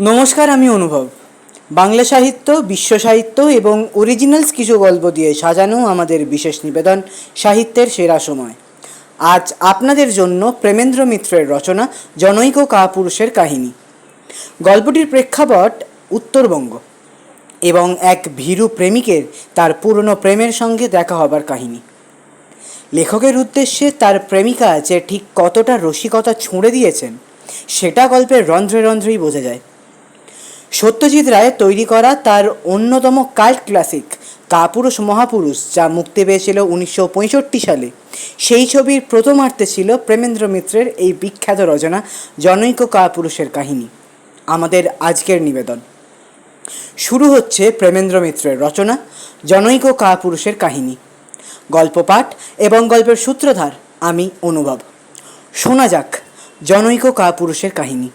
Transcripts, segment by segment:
নমস্কার, আমি অনুভব। বাংলা সাহিত্য, বিশ্ব সাহিত্য এবং অরিজিনালস কিছু গল্প দিয়ে সাজানো আমাদের বিশেষ নিবেদন সাহিত্যের সেরা সময়। আজ আপনাদের জন্য প্রেমেন্দ্র মিত্রের রচনা জনৈক কাপুরুষের কাহিনী। গল্পটির প্রেক্ষাপট উত্তরবঙ্গ এবং এক ভীরু প্রেমিকের তার পুরনো প্রেমের সঙ্গে দেখা হবার কাহিনী। লেখকের উদ্দেশ্যে তার প্রেমিকা যে ঠিক কতটা রসিকতা ছুঁড়ে দিয়েছেন, সেটা গল্পের রন্ধ্রে রন্ধ্রেই বোঝা যায়। সত্যজিৎ রায়ের তৈরি করা তার অন্যতম কাল্ট ক্লাসিক কাপুরুষ মহাপুরুষ, যা মুক্তি পেয়েছিল উনিশশো পঁয়ষট্টি সালে। সেই ছবির প্রথমার্থে ছিল প্রেমেন্দ্র মিত্রের এই বিখ্যাত রচনা জনৈক কাপুরুষের কাহিনী। আমাদের আজকের নিবেদন। শুরু হচ্ছে প্রেমেন্দ্র মিত্রের রচনা, জনৈক কাপুরুষের কাহিনী। গল্প পাঠ এবং গল্পের সূত্রধার আমি অনুভব। শোনা যাক জনৈক কাপুরুষের কাহিনী।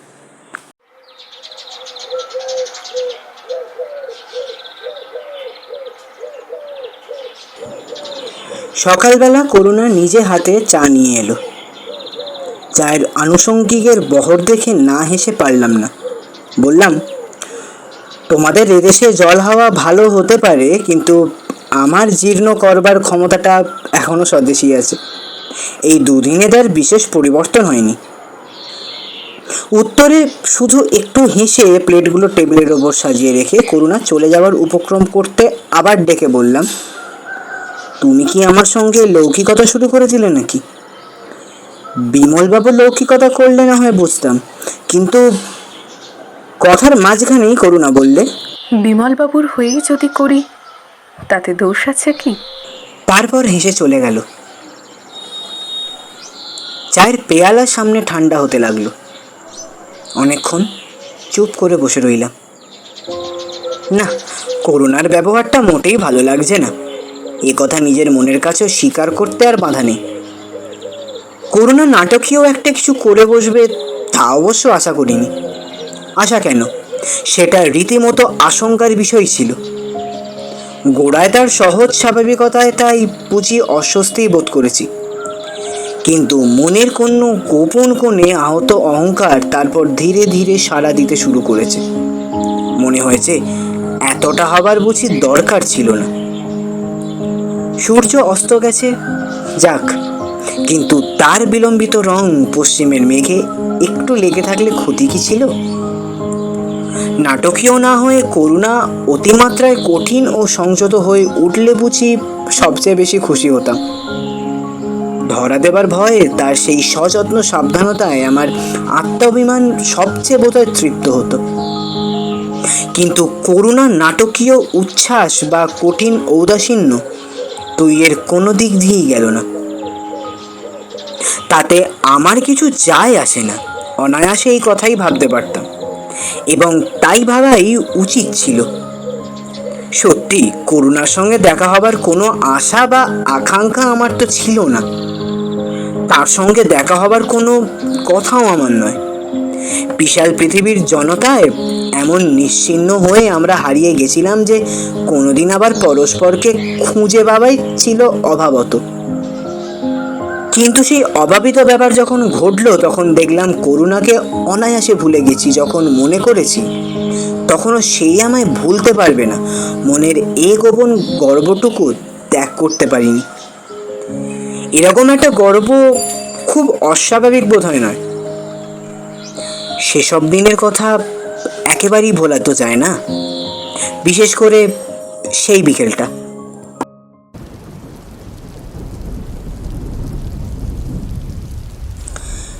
সকালবেলা করুণা নিজে হাতে চা নিয়ে এলো। চায়ের আনুষঙ্গিকের বহর দেখে না হেসে পারলাম না। বললাম, তোমাদের এদেশে জল হাওয়া ভালো হতে পারে, কিন্তু আমার জীর্ণ করবার ক্ষমতাটা এখনও স্বদেশী আছে। এই দুদিনে তার বিশেষ পরিবর্তন হয়নি। উত্তরে শুধু একটু হেসে প্লেটগুলো টেবিলের ওপর সাজিয়ে রেখে করুণা চলে যাওয়ার উপক্রম করতে আবার ডেকে বললাম তুমি কি আমার সঙ্গে লৌকিকতা শুরু করেছিলে নাকি? বিমলবাবু লৌকিকতা করলে না হয় বুঝতাম কিন্তু কথার মাঝখানেই করুণা বললে। বিমলবাবুর হয়েই যদি করি তাতে দোষ আছে কি? তারপর হেসে চলে গেল। চায়ের পেয়ালার সামনে ঠান্ডা হতে লাগল। অনেকক্ষণ চুপ করে বসে রইলাম। না করুণার ব্যবহারটা মোটেই ভালো লাগছে না। এ কথা নিজের মনের কাছেও স্বীকার করতে আর বাধা নেই। করুণা নাটকীয় একটা কিছু করে বসবে তা অবশ্য আশা করিনি। আশা কেন? সেটা রীতিমতো আশঙ্কার বিষয় ছিল। গোড়ায় তার সহজ স্বাভাবিকতায় তাই বুঝি অস্বস্তি বোধ করেছি। কিন্তু মনের কোনো গোপন কোণে আহত অহংকার তারপর ধীরে ধীরে সাড়া দিতে শুরু করেছে। মনে হয়েছে, এতটা হবার বুঝি দরকার ছিল না। সূর্য অস্ত গেছে। যাক, কিন্তু তার বিলম্বিত রং পশ্চিমের মেঘে একটু লেগে থাকলে ক্ষতি কি ছিল? নাটকীয় না হয়ে করুণা অতিমাত্রায় কঠিন ও সংযত হয়ে উঠলে বুঝি সবচেয়ে বেশি খুশি হতাম। ধরা দেবার ভয়ে তার সেই সযত্ন সাবধানতায় আমার আত্মাভিমান সবচেয়ে বোধহয় তৃপ্ত হতো। কিন্তু করুণা নাটকীয় উচ্ছ্বাস বা কঠিন ঔদাসীন্য তুই এর কোনো দিক দিয়েই গেল না। তাতে আমার কিছু যায় আসে না। অনায়াসে এই কথাই ভাবতে পারতাম। এবং তাই ভাবাই উচিত ছিল। সত্যি, করুণার সঙ্গে দেখা হবার কোনো আশা বা আকাঙ্ক্ষা আমার তো ছিল না। তার সঙ্গে দেখা হবার কোনো কথাও আমার নয়। বিশাল পৃথিবীর জনতায় এমন নিশ্চিহ্ন হয়ে আমরা হারিয়ে গেছিলাম যে কোনোদিন আবার পরস্পরকে খুঁজে পাবাই ছিল অভাবত। কিন্তু সেই অভাবিত ব্যাপার যখন ঘটলো, তখন দেখলাম করুণাকে অনায়াসে ভুলে গেছি, যখন মনে করেছি, তখনও সেই আমায় ভুলতে পারবে না। মনের এ গোপন গর্বটুকু ত্যাগ করতে পারিনি। এরকম একটা গর্ব খুব অস্বাভাবিক বোধ হয় নয়। সেসব দিনের কথা একেবারেই ভোলা তো যায় না। বিশেষ করে সেই বিকেলটা।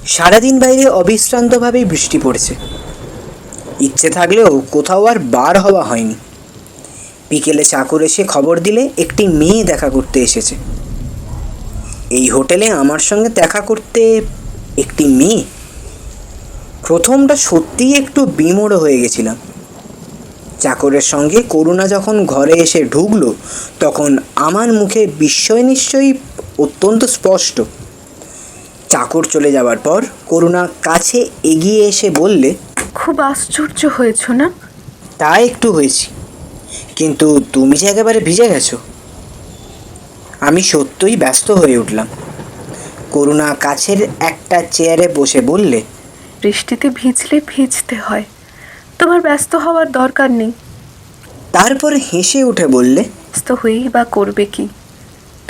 সারাদিন বাইরে অবিশ্রান্তভাবেই বৃষ্টি পড়েছে। ইচ্ছে থাকলেও কোথাও আর বার হওয়া হয়নি। বিকেলে চাকর এসে খবর দিলে একটি মেয়ে দেখা করতে এসেছে। এই হোটেলে আমার সঙ্গে দেখা করতে একটি মেয়ে প্রথমটা সত্যিই একটু বিমোড় হয়ে গেছিলাম। চাকরের সঙ্গে করুণা যখন ঘরে এসে ঢুকলো তখন আমার মুখে বিস্ময় নিশ্চয়ই অত্যন্ত স্পষ্ট। চাকর চলে যাওয়ার পর করুণা কাছে এগিয়ে এসে বললে খুব আশ্চর্য হয়েছ না? তা একটু হয়েছি। কিন্তু তুমি যে একেবারে ভিজে গেছো। আমি সত্যই ব্যস্ত হয়ে উঠলাম। করুণা কাছের একটা চেয়ারে বসে বললে বৃষ্টিতে ভিজলে ভিজতে হয়। তোমার ব্যস্ত হওয়ার দরকার নেই। তারপর হেসে উঠে বললে ব্যস্ত হয়েই বা করবে কি?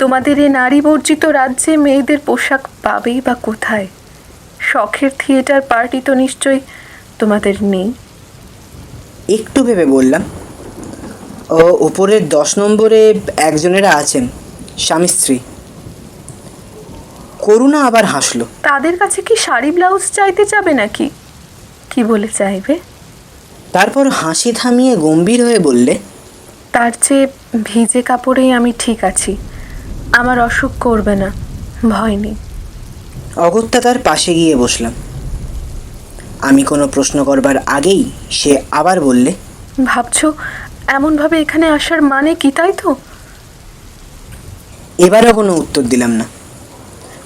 তোমাদের এ নারী বর্জিত রাজ্যে মেয়েদের পোশাক পাবেই বা কোথায়? শখের থিয়েটার পার্টি তো নিশ্চয়ই তোমাদের নেই। একটু ভেবে বললাম ও উপরের দশ নম্বরে একজনেরা আছেন স্বামী স্ত্রী। করুণা আবার হাসলো। তাদের কাছে কি শাড়ি ব্লাউজ চাইতে যাবে নাকি? কি বলে চাইবে? তারপর হাসি থামিয়ে গম্ভীর হয়ে বললে তার চেয়ে ভিজে কাপড়েই আমি ঠিক আছি। আমার অসুখ করবে না ভয় নেই। অগত্যা তার পাশে গিয়ে বসলাম। আমি কোনো প্রশ্ন করবার আগেই সে আবার বললে ভাবছ এমনভাবে এখানে আসার মানে কি তাই তো? এবারও কোনো উত্তর দিলাম না।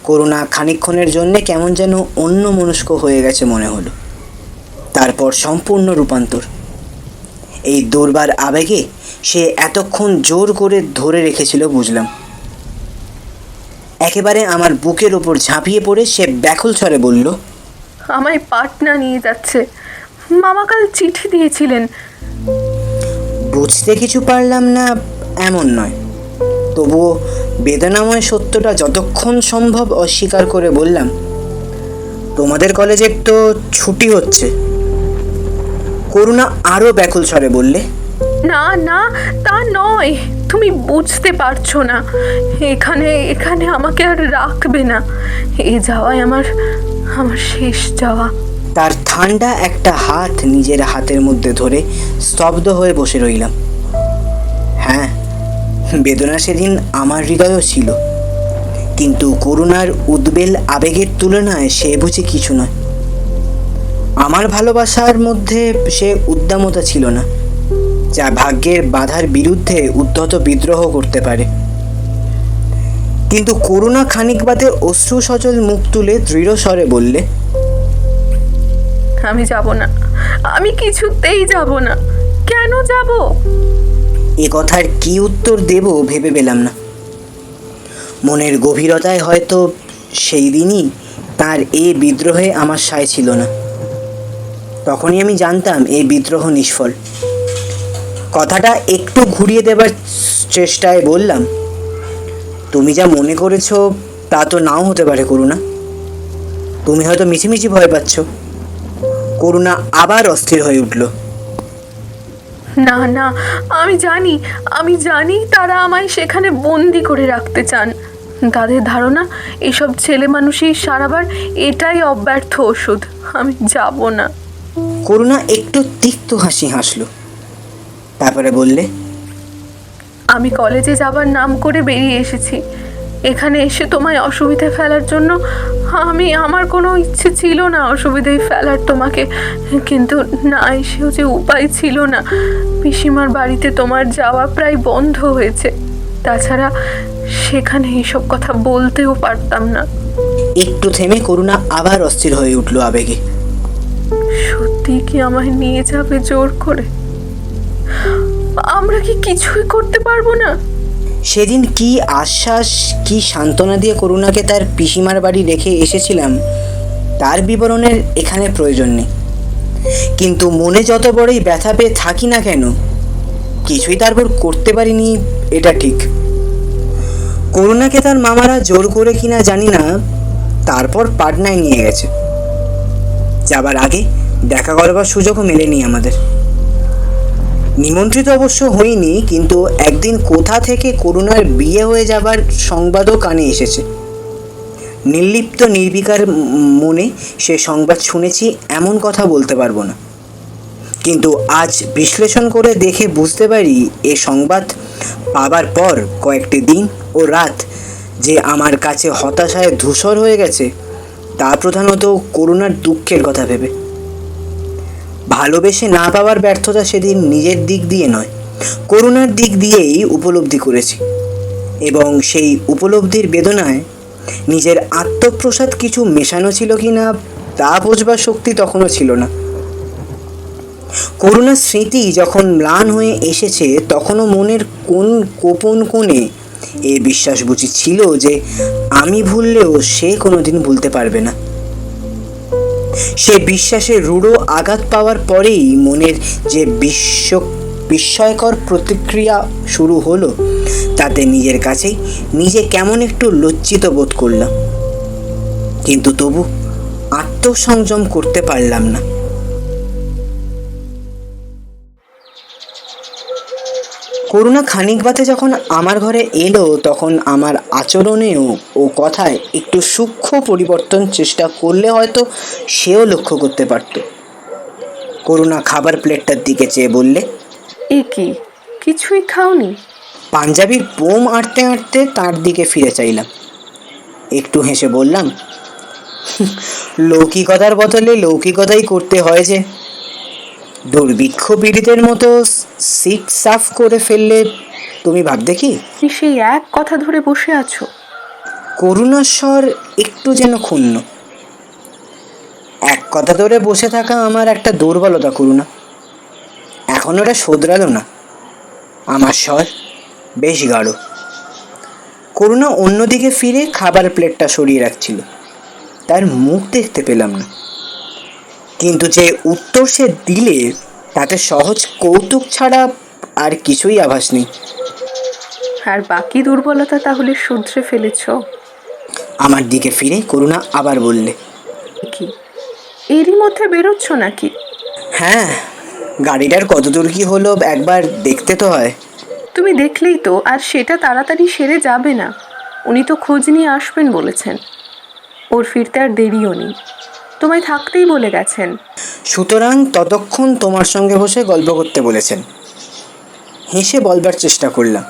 করুণা খানিকক্ষণের জন্যে কেমন যেন অন্য মনস্ক হয়ে গেছে মনে হলো। তারপর সম্পূর্ণ রূপান্তর। এই দুর্বার আবেগে সে এতক্ষণ জোর করে ধরে রেখেছিল বুঝলাম। একেবারে আমার বুকের ওপর ঝাঁপিয়ে পড়ে সে ব্যাকুল স্বরে বলল আমায় পাটনা নিয়ে যাচ্ছে। মামা কাল চিঠি দিয়েছিলেন। বুঝতে কিছু পারলাম না এমন নয়। তবুও বেদনাময় সত্যটা যতক্ষণ সম্ভব অস্বীকার করে বললাম তোমাদের কলেজের তো ছুটি হচ্ছে। করুণা আরও ব্যাকুল স্বরে বললে না না তা নয়। তুমি বুঝতে পারছ না। এখানে এখানে আমাকে আর রাখবে না। এ যাওয়ায় আমার আমার শেষ যাওয়া। তার ঠান্ডা একটা হাত নিজের হাতের মধ্যে ধরে স্তব্ধ হয়ে বসে রইলাম। হ্যাঁ বেদনা সেদিন আমার হৃদয়ও ছিল। কিন্তু করুণার উদ্বেল আবেগের তুলনায় সে বুঝি কিছু নয়। আমার ভালোবাসার মধ্যে সে উদ্দামতা ছিল না, যা ভাগ্যের বাধার বিরুদ্ধে উদ্ধত বিদ্রোহ করতে পারে। কিন্তু করুণা খানিক বাদে অশ্রু সজল মুখ তুলে দৃঢ় স্বরে বললে, আমি যাব না, আমি কিছুতেই যাব না। কেন যাব? এ কথার কি উত্তর দেব ভেবে পেলাম না। মনের গভীরতায় হয়তো সেই দিনই তার এ বিদ্রোহে আমার সায় ছিল না। তখনই আমি জানতাম এই বিদ্রোহ নিষ্ফল। কথাটা একটু ঘুরিয়ে দেবার চেষ্টায় বললাম, তুমি যা মনে করেছ তা তো নাও হতে পারে, করুণা। তুমি হয়তো মিছিমিছি ভয় পাচ্ছ। করুণা আবার অস্থির হয়ে উঠল। না না আমি জানি আমি জানি তারা আমায় সেখানে বন্দি করে রাখতে চান। তাদের ধারণা এসব ছেলে মানুষই সারাবার এটাই অব্যর্থ ওষুধ আমি যাব না। করুণা একটু তিক্ত হাসি হাসলো। তারপরে বললে আমি কলেজে যাবার নাম করে বেরিয়ে এসেছি। এখানে এসে তোমায় অসুবিধে ফেলার জন্য আমি আমার কোনো ইচ্ছে ছিল না অসুবিধায় ফেলার তোমাকে। কিন্তু না এসেও যে উপায় ছিল না। পিসিমার বাড়িতে তোমার যাওয়া প্রায় বন্ধ হয়েছে। তাছাড়া সেখানে এইসব কথা বলতেও পারতাম না। একটু থেমে করুণা আবার অস্থির হয়ে উঠল আবেগে। সত্যি কি আমায় নিয়ে যাবে জোর করে? আমরা কি কিছুই করতে পারব না? সেদিন কি আশ্বাস, কি সান্ত্বনা দিয়ে করুণাকে তার পিসিমার বাড়ি রেখে এসেছিলাম, তার বিবরণের এখানে প্রয়োজন নেই। কিন্তু মনে যত বড়ই ব্যথা পেয়ে থাকি না কেন, কিছুই তারপর করতে পারিনি, এটা ঠিক। করুণাকে তার মামারা জোর করে কিনা জানি না, তারপর পাটনায় নিয়ে গেছে। যাবার আগে দেখা করবার সুযোগও মেলেনি আমাদের। নিমন্ত্রিত অবশ্য হইনি কিন্তু একদিন কোথা থেকে করুণার বিয়ে হয়ে যাবার সংবাদও কানে এসেছে। নির্লিপ্ত নির্বিকার মনে সে সংবাদ শুনেছি, এমন কথা বলতে পারব না। কিন্তু আজ বিশ্লেষণ করে দেখে বুঝতে পারি, এ সংবাদ পাবার পর কয়েকটি দিন ও রাত যে আমার কাছে হতাশায় ধূসর হয়ে গেছে, তা প্রধানত করুণার দুঃখের কথা ভেবে। ভালোবেসে না পাওয়ার ব্যর্থতা সেদিন নিজের দিক দিয়ে নয়, করুণার দিক দিয়েই উপলব্ধি করেছি। এবং সেই উপলব্ধির বেদনায় নিজের আত্মপ্রসাদ কিছু মেশানো ছিল কি না, তা বোঝবার শক্তি তখনও ছিল না। করুণার স্মৃতি যখন ম্লান হয়ে এসেছে, তখনও মনের কোন গোপন কোণে এ বিশ্বাস বুঝি ছিল যে, আমি ভুললেও সে কোনোদিন ভুলতে পারবে না। সে বিশ্বাসে রূঢ় আঘাত পাওয়ার পরেই মনের যে বিশ্ব বিস্ময়কর প্রতিক্রিয়া শুরু হলো, তাতে নিজের কাছেই নিজে কেমন একটু লজ্জিত বোধ করলাম। কিন্তু তবু আত্মসংযম করতে পারলাম না। করুণা খানিক বাদে যখন আমার ঘরে এলো তখন আমার আচরণেও ও কথায় একটু সূক্ষ্ম পরিবর্তন চেষ্টা করলে হয়তো সেও লক্ষ্য করতে পারত। করুণা খাবার প্লেটটার দিকে চেয়ে বললে এ কি? কিছুই খাওনি? পাঞ্জাবির বোম আঁটতে আঁটতে তার দিকে ফিরে চাইলাম। একটু হেসে বললাম লৌকিকতার বদলে লৌকিকতাই করতে হয় যে। দুর্ভিক্ষ পীড়িতের মতো সিট সাফ করে ফেললে তুমি ভাবতে কি? তুমি সেই এক কথা ধরে বসে আছো। করুণাস্বর একটু যেন ক্ষুণ্ণ। এক কথা ধরে বসে থাকা আমার একটা দুর্বলতা করুণা। এখন ওটা শোধরালো না। আমার স্বর বেশ গাঢ়। করুণা অন্যদিকে ফিরে খাবার প্লেটটা সরিয়ে রাখছিল। তার মুখ দেখতে পেলাম না। কিন্তু যে উত্তর সে দিলে তাতে সহজ কৌতুক ছাড়া আর কিছুই আভাস নেই। আর বাকি দুর্বলতা তাহলে শুধরে ফেলেছ? আমার দিকে ফিরে করুণা আবার বললে কি? এরই মধ্যে বেরোচ্ছ নাকি? হ্যাঁ গাড়িটার কত দূর কি হলো একবার দেখতে তো হয়। তুমি দেখলেই তো আর সেটা তাড়াতাড়ি সেরে যাবে না। উনি তো খোঁজ নিয়ে আসবেন বলেছেন। ওর ফিরতে আর দেরিও নেই। তোমায় থাকতেই বলে গেছেন। সুতরাং ততক্ষণ তোমার সঙ্গে বসে গল্প করতে বলেছেন। হেসে বলবার চেষ্টা করলাম।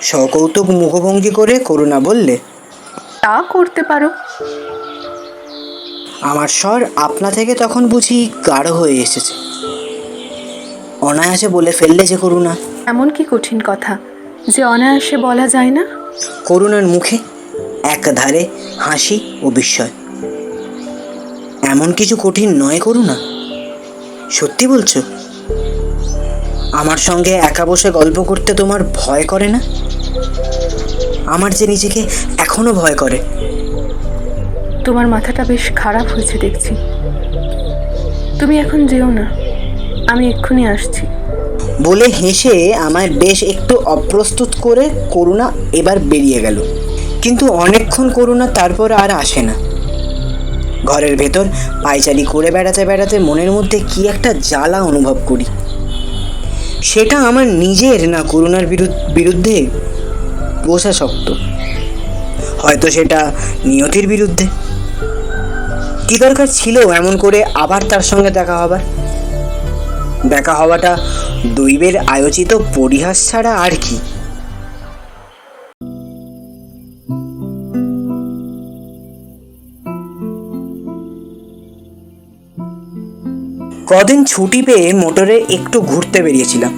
সকৌতুক মুখভঙ্গি করে করুণা বললে তা করতে পারো। আমার স্বর আপনা থেকে তখন বুঝি গাঢ় হয়ে এসেছে। অনায়াসে বলে ফেললে যে করুণা। এমন কি কঠিন কথা যে অনায়াসে বলা যায় না? করুণার মুখে একধারে হাসি ও বিস্ময়। এমন কিছু কঠিন নয় করু না সত্যি বলছো? আমার সঙ্গে একা বসে গল্প করতে তোমার ভয় করে না? আমার যে নিজেকে এখনও ভয় করে। তোমার মাথাটা বেশ খারাপ হয়েছে দেখছি। তুমি এখন যেও না। আমি এক্ষুনি আসছি। বলে হেসে আমায় বেশ একটু অপ্রস্তুত করে করুণা এবার বেরিয়ে গেল। কিন্তু অনেকক্ষণ করুণা তারপর আর আসে না। ঘরের ভেতর পায়চারি করে বেড়াতে বেড়াতে মনের মধ্যে কি একটা জ্বালা অনুভব করি। সেটা আমার নিজের না বিরুদ্ধ- বিরুদ্ধে বোঝা শক্ত। হয়তো সেটা নিয়তির বিরুদ্ধে। কি দরকার ছিল এমন করে আবার তার সঙ্গে দেখা হবার। দেখা হওয়াটা দৈবের আয়োজিত পরিহাস ছাড়া আর কি। কদিন ছুটি পেয়ে মোটরে একটু ঘুরতে বেরিয়েছিলাম।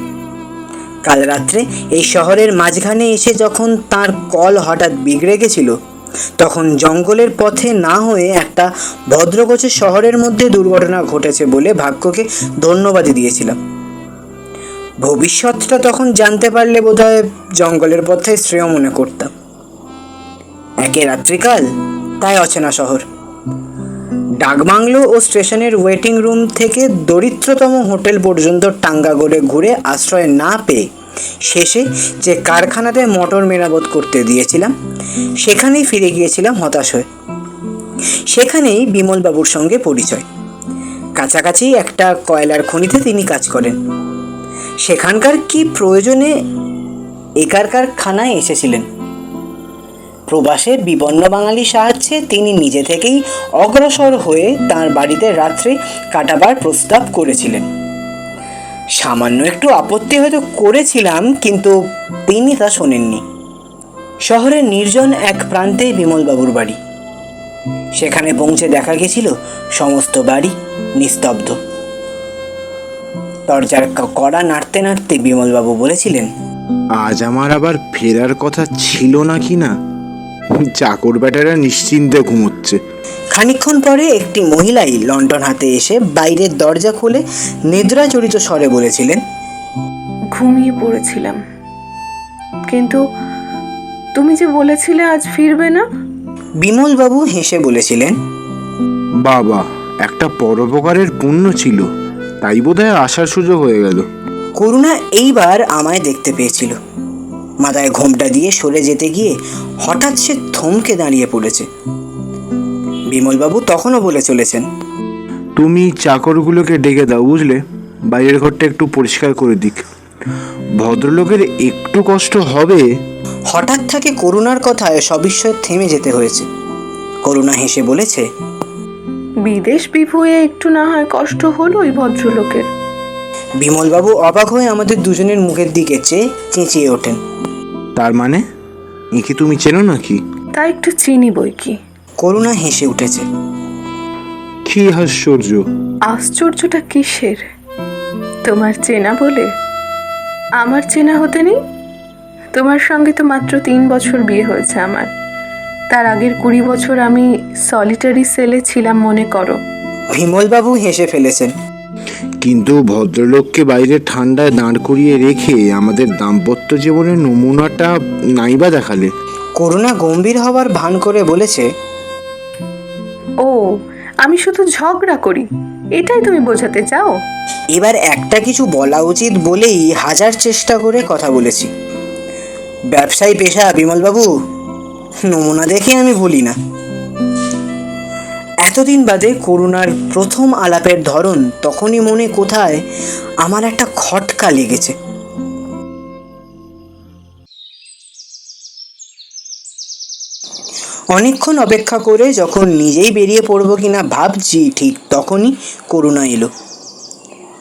কাল রাত্রে এই শহরের মাঝখানে এসে যখন তার কল হঠাৎ বিগড়ে গেছিল, তখন জঙ্গলের পথে না হয়ে একটা ভদ্রগোছের শহরের মধ্যে দুর্ঘটনা ঘটেছে বলে ভাগ্যকে ধন্যবাদ দিয়েছিলাম। ভবিষ্যৎটা তখন জানতে পারলে বোধহয় জঙ্গলের পথে শ্রেয় মনে করতাম। একে রাত্রিকাল, তাই অচেনা শহর। ডাকবাংলো ও স্টেশনের ওয়েটিং রুম থেকে দরিদ্রতম হোটেল পর্যন্ত টাঙ্গা করে ঘুরে আশ্রয় না পেয়ে শেষে যে কারখানাতে মোটর মেরামত করতে দিয়েছিলাম, সেখানেই ফিরে গিয়েছিলাম হতাশ হয়ে। সেখানেই বিমলবাবুর সঙ্গে পরিচয়। কাছাকাছি একটা কয়লার খনিতে তিনি কাজ করেন। সেখানকার কি প্রয়োজনে একারকার খানায় এসেছিলেন? প্রবাসের বিপন্ন বাঙালি সাহায্যে তিনি নিজে থেকেই অগ্রসর হয়ে তার বাড়িতে রাত্রে কাটাবার প্রস্তাব করেছিলেন। সামান্য একটু আপত্তি হয়তো করেছিলাম, কিন্তু তিনি তা শোনেননি। শহরের নির্জন এক প্রান্তে বিমলবাবুর বাড়ি। সেখানে পৌঁছে দেখা গেছিল সমস্ত বাড়ি নিস্তব্ধ। দরজার কড়া নাড়তে নাড়তে বিমলবাবু বলেছিলেন, আজ আমার আবার ফেরার কথা ছিল না কি না? চাকর বেটারা নিশ্চিন্তে ঘুমোচ্ছে। খানিকক্ষণ পরে একটি মহিলাই লন্ডন হাতে এসে বাইরের দরজা খুলে নিদ্রাচরিত স্বরে বলেছিলেন ঘুমিয়ে পড়েছিলাম। কিন্তু তুমি যে বলেছিলে আজ ফিরবে না? বিমলবাবু হেসে বলেছিলেন বাবা একটা পরোপকারের পুণ্য ছিল তাই বোধহয় আসার সুযোগ হয়ে গেল। করুণা এইবার আমায় দেখতে পেয়েছিল। মাথায় ঘোমটা দিয়ে সরে যেতে গিয়ে হঠাৎ সে থমকে দাঁড়িয়ে পড়েছে। বিমলবাবু তখনও বলে চলেছেন তুমি চাকরগুলোকে ডেকে দাও বুঝলে? বাইরের ঘরটা একটু পরিষ্কার করে দিক। ভদ্রলোকের একটু কষ্ট হবে? হঠাৎ থাকে করুণার কথায় সবিস্ময়ে থেমে যেতে হয়েছে। করুণা হেসে বলেছে বিদেশ বিভুয়ে একটু না হয় কষ্ট হলো ওই ভদ্রলোকের। বিমলবাবু অবাক হয়ে আমাদের দুজনের মুখের দিকে চেয়ে চেঁচিয়ে ওঠেন। তার মানে? একে তুমি চেনো নাকি? তা একটু চিনি বই কি। করুণা হেসে উঠেছে। কি আশ্চর্য। আশ্চর্যটা কিসের? তোমার চেনা বলে? আমার চেনা হতে নেই? তোমার সঙ্গে তো মাত্র তিন বছর বিয়ে হয়েছে আমার। তার আগের কুড়ি বছর আমি সলিটারি সেলে ছিলাম মনে করো। বিমলবাবু হেসে ফেলেছেন। কিন্তু ভদ্রলোককে বাইরে ঠান্ডায় দাঁড় করিয়ে রেখে আমাদের দাম্পত্য জীবনের নমুনাটা নাইবা দেখালে। করুণা গম্ভীর হবার ভান করে বলেছে ও আমি শুধু ঝগড়া করি এটাই তুমি বোঝাতে চাও? এবার একটা কিছু বলা উচিত বলেই হাজার চেষ্টা করে কথা বলেছি। ব্যবসায়ী পেশা বিমলবাবু নমুনা দেখে আমি বলি না। এতদিন বাদে করুণার প্রথম আলাপের ধরন তখনই মনে কোথায় আমার একটা খটকা লেগেছে। অনেকক্ষণ অপেক্ষা করে যখন নিজেই বেরিয়ে পড়ব কিনা ভাবছি, ঠিক তখনই করুণা এলো।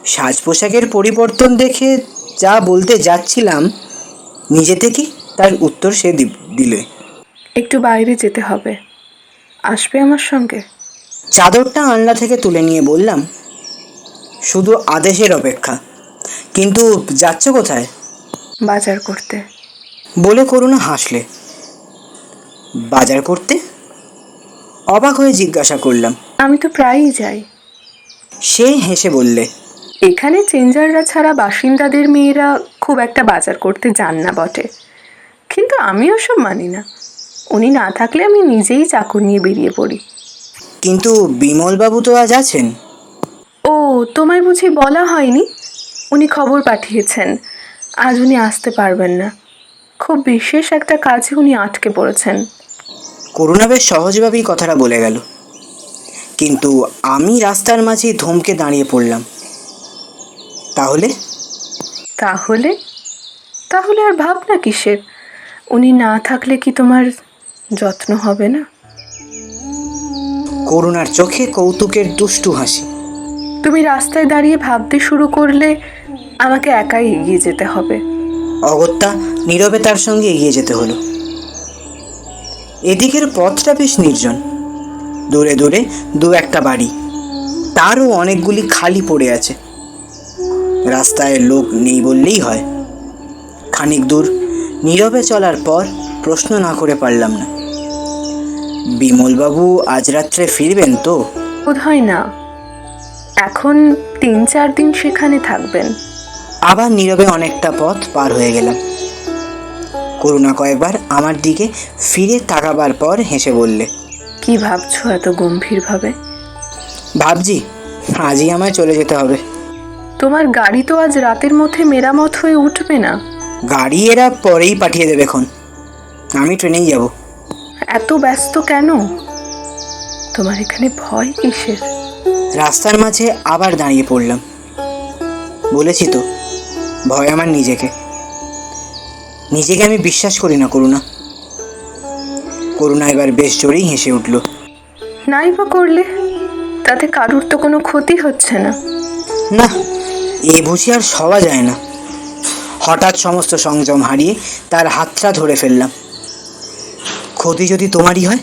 সাজ পোশাকের পরিবর্তন দেখে যা বলতে যাচ্ছিলাম, নিজে থেকেই তার উত্তর সে দিলে। একটু বাইরে যেতে হবে। আসবে আমার সঙ্গে? চাদরটা আনলা থেকে তুলে নিয়ে বললাম শুধু আদেশের অপেক্ষা। কিন্তু যাচ্ছ কোথায়? বাজার করতে। বলে করুণা হাসলে। বাজার করতে? অবাক হয়ে জিজ্ঞাসা করলাম। আমি তো প্রায়ই যাই। সে হেসে বললে এখানে চেঞ্জাররা ছাড়া বাসিন্দাদের মেয়েরা খুব একটা বাজার করতে যান না বটে। কিন্তু আমি ওসব মানি না। উনি না থাকলে আমি নিজেই চাকর নিয়ে বেরিয়ে পড়ি। কিন্তু বিমলবাবু তো আজ আছেন। ও তোমায় বুঝি বলা হয়নি? উনি খবর পাঠিয়েছেন। আজ উনি আসতে পারবেন না। খুব বিশেষ একটা কাজে উনি আটকে পড়েছেন। করুণা বেশ সহজভাবেই কথাটা বলে গেল। কিন্তু আমি রাস্তার মাঝে ধমকে দাঁড়িয়ে পড়লাম। তাহলে? তাহলে? তাহলে আর ভাবনা কিসের? উনি না থাকলে কি তোমার যত্ন হবে না? করুণার চোখে কৌতুকের দুষ্টু হাসি। তুমি রাস্তায় দাঁড়িয়ে ভাবতে শুরু করলে আমাকে একাই এগিয়ে যেতে হবে। অগত্যা নীরবে তার সঙ্গে এগিয়ে যেতে হলো। এদিকের পথটা বেশ নির্জন। দূরে দূরে দু একটা বাড়ি। তারও অনেকগুলি খালি পড়ে আছে। রাস্তায় লোক নেই বললেই হয়। খানিক দূর নীরবে চলার পর প্রশ্ন না করে পারলাম না। বিমলবাবু আজ রাত্রে ফিরবেন তো? বোধ হয় না। এখন তিন চার দিন সেখানে থাকবেন। আবার নীরবে অনেকটা পথ পার হয়ে গেলাম। করুণা কয়েকবার আমার দিকে ফিরে তাকাবার পর হেসে বললে কি ভাবছ এত গম্ভীরভাবে? ভাবছি আজই আমায় চলে যেতে হবে। তোমার গাড়ি তো আজ রাতের মধ্যে মেরামত হয়ে উঠবে না। গাড়ি এরা পরেই পাঠিয়ে দেবে এখন আমি ট্রেনেই যাব। এত ব্যস্ত কেন? তোমার এখানে ভয় কিসের? রাস্তার মাঝে আবার দাঁড়িয়ে পড়লাম। বলেছি তো ভয় আমার নিজেকে। নিজেকে আমি বিশ্বাস করি না করুণা। করুণা এবার বেশ জোরেই হেসে উঠল। নাই বা করলে তাতে কারুর তো কোনো ক্ষতি হচ্ছে না। না এ বুঝি আর সওয়া যায় না। হঠাৎ সমস্ত সংযম হারিয়ে তার হাতটা ধরে ফেললাম। ক্ষতি যদি তোমারই হয়?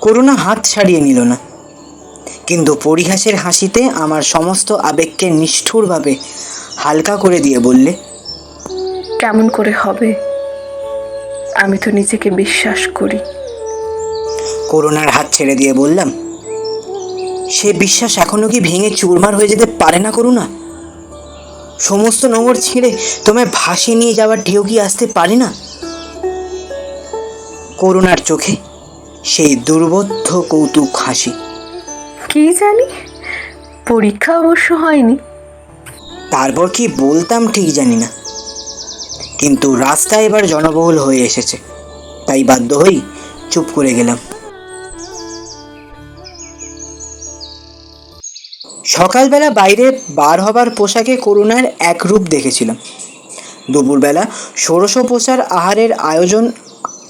করুণা হাত ছাড়িয়ে নিল না। কিন্তু পরিহাসের হাসিতে আমার সমস্ত আবেগকে নিষ্ঠুরভাবে হালকা করে দিয়ে বললে কেমন করে হবে? আমি তো নিজেকে বিশ্বাস করি। করুণার হাত ছেড়ে দিয়ে বললাম সে বিশ্বাস এখনও কি ভেঙে চুরমার হয়ে যেতে পারে না করুণা? সমস্ত নোংর ছিঁড়ে তোমায় ভাসিয়ে নিয়ে যাওয়ার ঢেউ কি আসতে পারে না? করুণার চোখে সেই দুর্বোধ্য কৌতুক হাসি। কি জানি? পরীক্ষা অবশ্য হয়নি। তারপর কি বলতাম ঠিক জানি না। কিন্তু রাস্তা এবার জনবহুল হয়ে এসেছে। তাই বাধ্য হই চুপ করে গেলাম। সকালবেলা বাইরে বার হবার পোশাকে করুণার এক রূপ দেখেছিলাম। দুপুরবেলা ষোড়শোপচার আহারের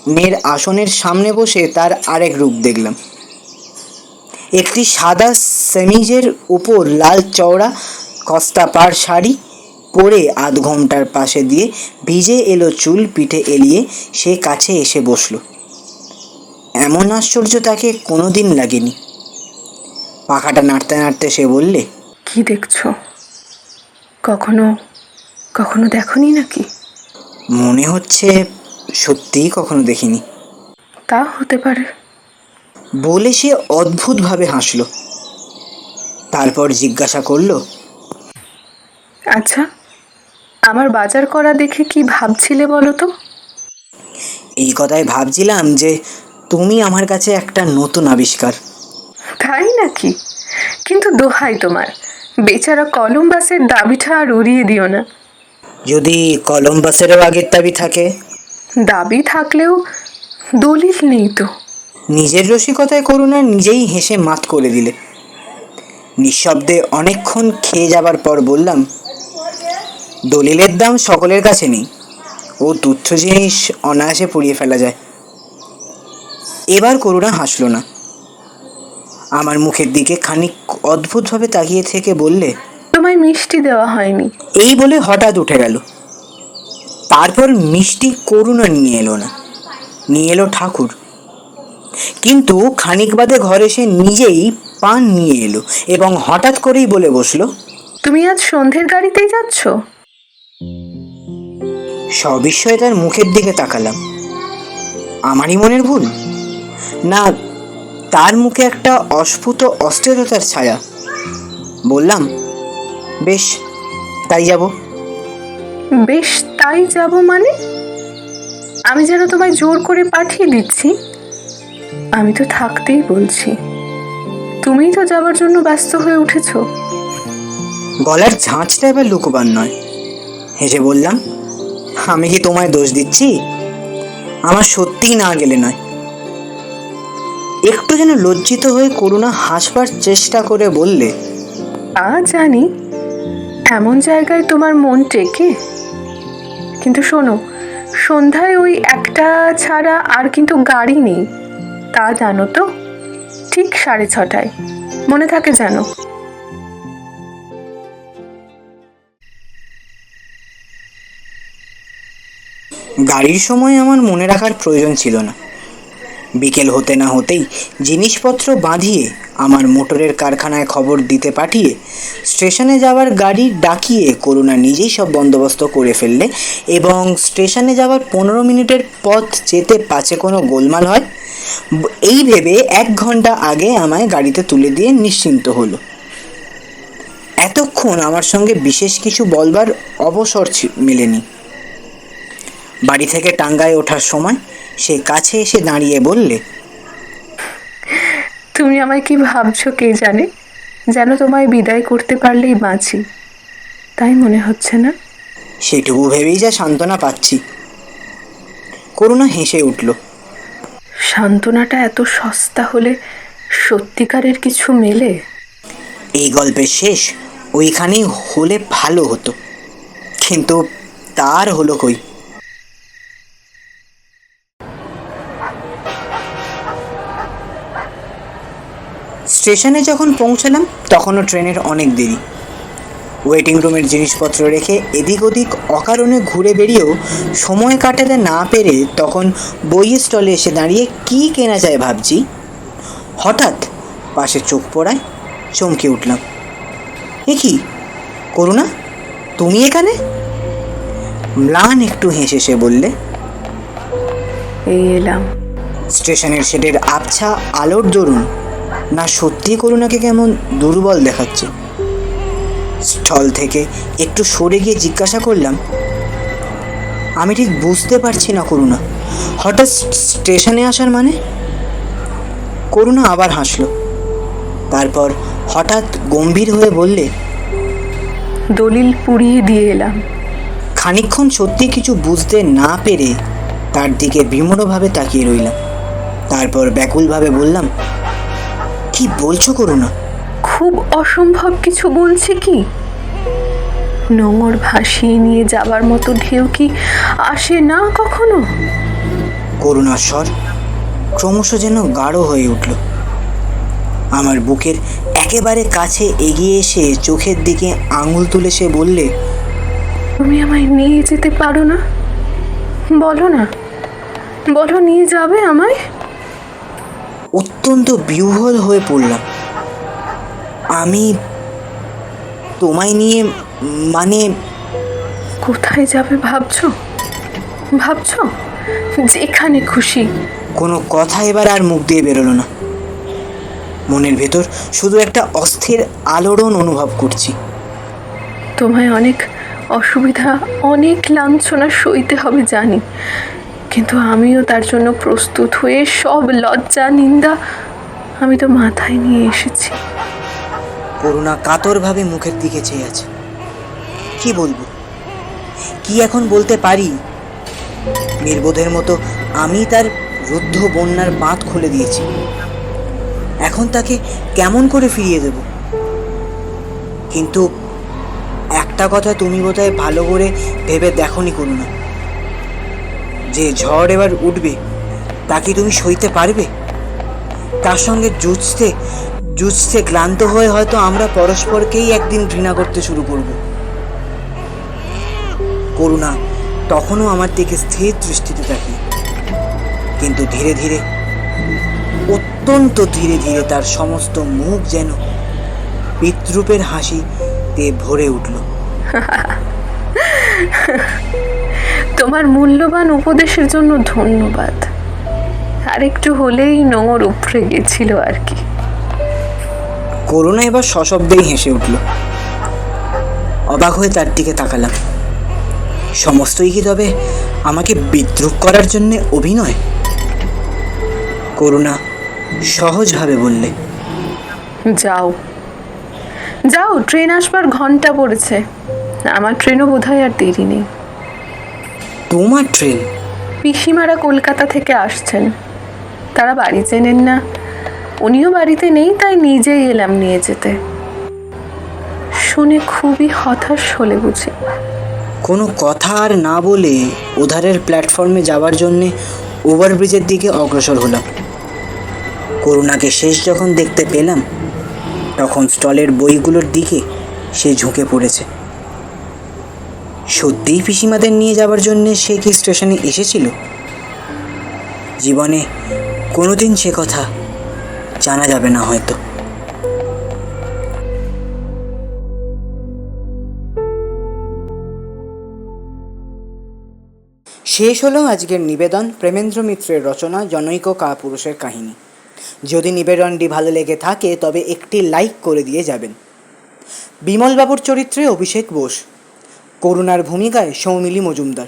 আয়োজনের আসনের সামনে বসে তার আরেক রূপ দেখলাম। একটি সাদা সেমিজের উপর লাল চওড়া কস্তা পাড় শাড়ি পরে আধ ঘণ্টার পাশে দিয়ে ভিজে এলো চুল পিঠে এলিয়ে সে কাছে এসে বসল। এমন আশ্চর্য তাকে কোনো দিন লাগেনি। পাখাটা নাড়তে নাড়তে সে বললে কি দেখছ? কখনো কখনো দেখনি নাকি? মনে হচ্ছে সত্যিই কখনো দেখিনি। তা হতে পারে। বলে সে অদ্ভুতভাবে হাসলো। তারপর জিজ্ঞাসা করল আচ্ছা আমার বাজার করা দেখে কি ভাবছিলে বলো তো? এই কথায় ভাবছিলাম যে তুমি আমার কাছে একটা নতুন আবিষ্কার। তাই নাকি? কিন্তু দোহাই তোমার বেচারা কলম্বাসের দাবিটা আর উড়িয়ে দিও না। যদি কলম্বাসেরও আগের দাবি থাকে দাবি থাকলেও দলিল নেই তো। নিজের রসিকতায় করুণা নিজেই হেসে মাত করে দিলে। নিঃশব্দে অনেকক্ষণ খেয়ে যাবার পর বললাম দলিলের দাম সকলের কাছে নেই। ও তুচ্ছ জিনিস অনায়াসে পুড়িয়ে ফেলা যায়। এবার করুণা হাসলো না। আমার মুখের দিকে খানিক অদ্ভুতভাবে তাকিয়ে থেকে বললে তোমায় মিষ্টি দেওয়া হয়নি। এই বলে হঠাৎ উঠে গেল। তারপর মিষ্টি করুণা নিয়ে এলো না। নিয়ে এলো ঠাকুর। কিন্তু খানিক বাদে ঘরে সে নিজেই পান নিয়ে এলো এবং হঠাৎ করেই বলে বসল তুমি আজ সন্ধ্যের গাড়িতেই যাচ্ছ? সবিস্ময়ে তার মুখের দিকে তাকালাম। আমারই মনের ভুল? না তার মুখে একটা অস্ফুট অস্থিরতার ছায়া। বললাম বেশ তাই যাব। বেশ তাই যাব মানে? আমি যেন তোমায় জোর করে পাঠিয়ে দিচ্ছি। আমি তো থাকতেই বলছি। তুমিই তো যাবার জন্য ব্যস্ত হয়ে উঠেছো। গলার ঝাঁচটা এবার লুকোবার নয়। হেসে বললাম আমি কি তোমায় দোষ দিচ্ছি? আমার সত্যিই না গেলে নয়। একটু যেন লজ্জিত হয়ে করুণা হাসবার চেষ্টা করে বললে তা জানি এমন জায়গায় তোমার মন টেকে? কিন্তু শোনো, সন্ধ্যায় ওই একটা ছাড়া আর কিন্তু গাড়ি নেই। তা জানো তো? ঠিক সাড়ে ছটায়। মনে থাকে জানো গাড়ির সময় আমার মনে রাখার প্রয়োজন ছিল না। বিকেল হতে না হতেই জিনিসপত্র বাঁধিয়ে আমার মোটরের কারখানায় খবর দিতে পাঠিয়ে স্টেশনে যাওয়ার গাড়ি ডাকিয়ে করুণা নিজেই সব বন্দোবস্ত করে ফেললে এবং স্টেশনে যাওয়ার পনেরো মিনিটের পথ যেতে পাছে কোনো গোলমাল হয়? এই ভেবে এক ঘণ্টা আগে আমায় গাড়িতে তুলে দিয়ে নিশ্চিন্ত হলো। এতক্ষণ আমার সঙ্গে বিশেষ কিছু বলবার অবসর মেলেনি। বাড়ি থেকে টাঙ্গায় ওঠার সময় সে কাছে এসে দাঁড়িয়ে বললে তুমি আমায় কি ভাবছ কে জানে? যেন তোমায় বিদায় করতে পারলেই বাঁচি। তাই মনে হচ্ছে না? সেটুকু ভেবেই যা সান্ত্বনা পাচ্ছি। করুণা হেসে উঠল সান্ত্বনাটা এত সস্তা হলে সত্যিকারের কিছু মেলে? এই গল্পের শেষ ওইখানেই হলে ভালো হতো। কিন্তু তার হলো কই? স্টেশনে যখন পৌঁছালাম তখনও ট্রেনের অনেক দেরি। ওয়েটিং রুমের জিনিসপত্র রেখে এদিক ওদিক অকারণে ঘুরে বেরিয়েও সময় কাটাতে না পেরে তখন বইয়ের স্টলে এসে দাঁড়িয়ে কী কেনা যায় ভাবছি। হঠাৎ পাশে চোখ পড়ায় চমকে উঠলাম। এ কি? করুণা তুমি এখানে? ম্লান একটু হেসে সে বললে এই এলাম। স্টেশনের শেডের আবছা আলোর দরুন না সত্যি করুণাকে কেমন দুর্বল দেখাচ্ছে? স্থল থেকে একটু সরে গিয়ে জিজ্ঞাসা করলাম আমি ঠিক বুঝতে পারছি না করুণা। হঠাৎ স্টেশনে আসার মানে? করুণা আবার হাসলো। তারপর হঠাৎ গম্ভীর হয়ে বললে দলিল পুড়িয়ে দিয়ে এলাম। খানিকক্ষণ সত্যি কিছু বুঝতে না পেরে তার দিকে বিমূঢ়ভাবে তাকিয়ে রইলাম। তারপর ব্যাকুলভাবে বললাম কি বলছো করুণা? খুব অসম্ভব কিছু বলছে কি? নোংর ভাসিয়ে নিয়ে যাবার মতো ঢেউ কি আসে না কখনো? করুণার স্বর ক্রমশ যেন গাঢ় হয়ে উঠল। আমার বুকের একেবারে কাছে এগিয়ে এসে চোখের দিকে আঙুল তুলে সে বললে তুমি আমায় নিয়ে যেতে পারো না? বলো না। বলো নিয়ে যাবে আমায়? অত্যন্ত বিহ্বল হয়ে পড়লাম। আমি তোমায় নিয়ে মানে কোথায় যাবে ভাবছ? ভাবছ? যেখানে খুশি। কোনো কথা এবার আর মুখ দিয়ে বেরোলো না। মনের ভেতর শুধু একটা অস্থির আলোড়ন অনুভব করছি। তোমায় অনেক অসুবিধা অনেক লাঞ্ছনা সইতে হবে জানি। কিন্তু আমিও তার জন্য প্রস্তুত হয়ে সব লজ্জা, নিন্দা আমি তো মাথায় নিয়ে এসেছি। করুণা কাতরভাবে মুখের দিকে চেয়ে আছে। কি বলব? কি এখন বলতে পারি? নির্বোধের মতো আমি তার রুদ্ধ বন্যার বাঁধ খুলে দিয়েছি। এখন তাকে কেমন করে ফিরিয়ে দেব? কিন্তু একটা কথা তুমি বোধহয় ভালো করে ভেবে দেখনি করুণা। যে ঝড় এবার উঠবে, তা কি তুমি সইতে পারবে? তার সঙ্গে জুঝতে জুঝতে ক্লান্ত হয়ে হয়তো আমরা পরস্পরকেই একদিন ঘৃণা করতে শুরু করব। করুণা, তখনও আমার দিকে স্থির দৃষ্টিতে তাকিয়ে। কিন্তু ধীরে ধীরে, অত্যন্ত ধীরে ধীরে তার সমস্ত মুখ যেন পিতরূপের হাসিতে ভরে উঠল। তোমার মূল্যবান উপদেশের জন্য ধন্যবাদ। আর একটু হলেই নোংর উপড়ে গেছিল আর কি। করুণা এবার সশব্দেই হেসে উঠল। অবাক হয়ে তার দিকে তাকালাম। সমস্তই কি তবে আমাকে বিদ্রুপ করার জন্যে অভিনয়? করুণা সহজভাবে বললে যাও। যাও ট্রেন আসবার ঘণ্টা পড়েছে। আমার ট্রেনও বোধহয় আর দেরি নেই। তোমার ট্রেন। পিসিমারা কলকাতা থেকে আসছেন। তারা বাড়ি চেনেন না। উনিও বাড়িতে নেই তাই নিজেই এলাম নিয়ে যেতে। শুনে খুবই হতাশ হলে বুঝি। কোনো কথা আর না বলে ওধারের প্ল্যাটফর্মে যাওয়ার জন্যে ওভারব্রিজের দিকে অগ্রসর হলাম। করুণাকে শেষ যখন দেখতে পেলাম তখন স্টলের বইগুলোর দিকে সে ঝুঁকে পড়েছে। সত্যিই পিসিমাদের নিয়ে যাওয়ার জন্যে সে কি স্টেশনে এসেছিল? জীবনে কোনোদিন সে কথা জানা যাবে না হয়তো। শেষ হলো আজকের নিবেদন প্রেমেন্দ্র মিত্রের রচনা জনৈক কাপুরুষের কাহিনী। যদি নিবেদনটি ভালো লেগে থাকে, তবে একটি লাইক করে দিয়ে যাবেন। বিমলবাবুর চরিত্রে অভিষেক বোস। করুণার ভূমিকায় সৌমিলি মজুমদার।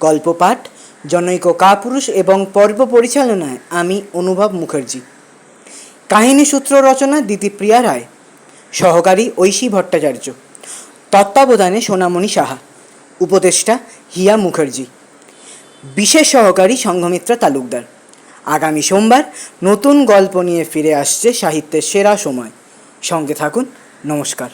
গল্প পাঠ জনৈক কাপুরুষ এবং পর্ব পরিচালনায় আমি অনুভব মুখার্জি। কাহিনী সূত্র রচনা দিতিপ্রিয়া রায়। সহকারী ঐশী ভট্টাচার্য। তত্ত্বাবধানে সোনামণি সাহা। উপদেষ্টা হিয়া মুখার্জি। বিশেষ সহকারী সংঘমিত্রা তালুকদার। আগামী সোমবার নতুন গল্প নিয়ে ফিরে আসছে সাহিত্যের সেরা সময়। সঙ্গে থাকুন, নমস্কার।